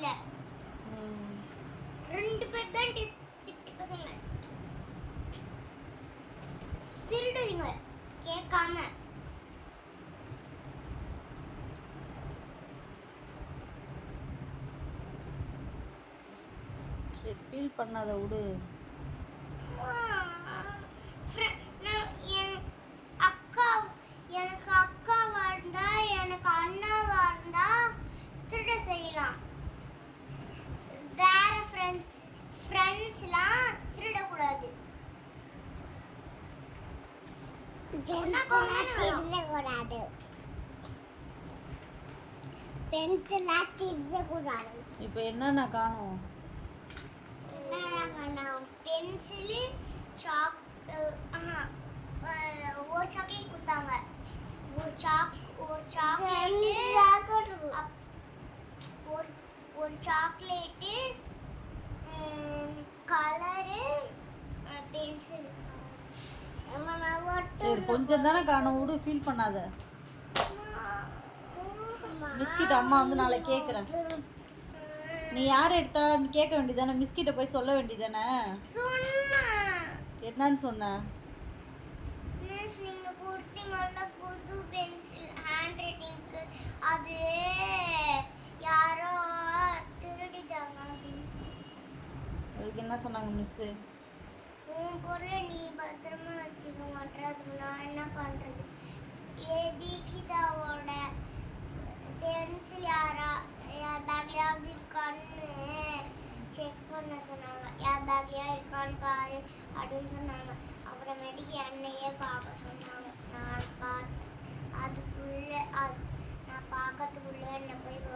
இல்ல. ரெண்டு பேர் தான் திட்டி பசங்க. திருடுறீங்க கேட்காம. சரி ஃபீல் பண்ணாத விடு. ஃப்ரெண்ட்ஸ்லாம் திருடக்கூடாது. திருடக்கூடாது. பென்சிலாம் திருடக்கூடாது. இப்போ என்னென்ன காணும்? பென்சிலு சாக் ஒரு சாக்லேட் கொடுத்தாங்க. ஒரு சாக் ஒரு சாக்லேட்டு ஒரு ஒரு சாக்லேட்டு கலரு பென்சில் சரி கொஞ்சம் தானே காணும். விடு ஃபீல் பண்ணாத. பிஸ்கிட் அம்மா வந்து நாளை கேட்குறேன் நீ யார் எடுத்தான்னு கேட்க வேண்டியதானே மிஸ்கிட்ட போய் சொல்ல வேண்டியதானே என்னன்னு சொன்ன? புது பென்சில் ஹேண்ட் ரைட்டிங்க்கு அது யாரோ திருடிட்டாங்க அதுக்கு என்ன சொன்னாங்க மிஸ்ஸு உன் பொருளை நீ பத்திரமா வச்சுக்க மாட்டேறது நான் என்ன பண்றது ஏ தீக்ஷிதாவோட பென்சில் யாரா யார் பேக்லயாவது இருக்கான்னு செக் பண்ண சொன்னாங்க யார் பேக்லயா இருக்கான்னு பாரு அப்படின்னு சொன்னாங்க. அப்புறமேட்டுக்கு என்னையே பார்க்க சொன்னாங்க.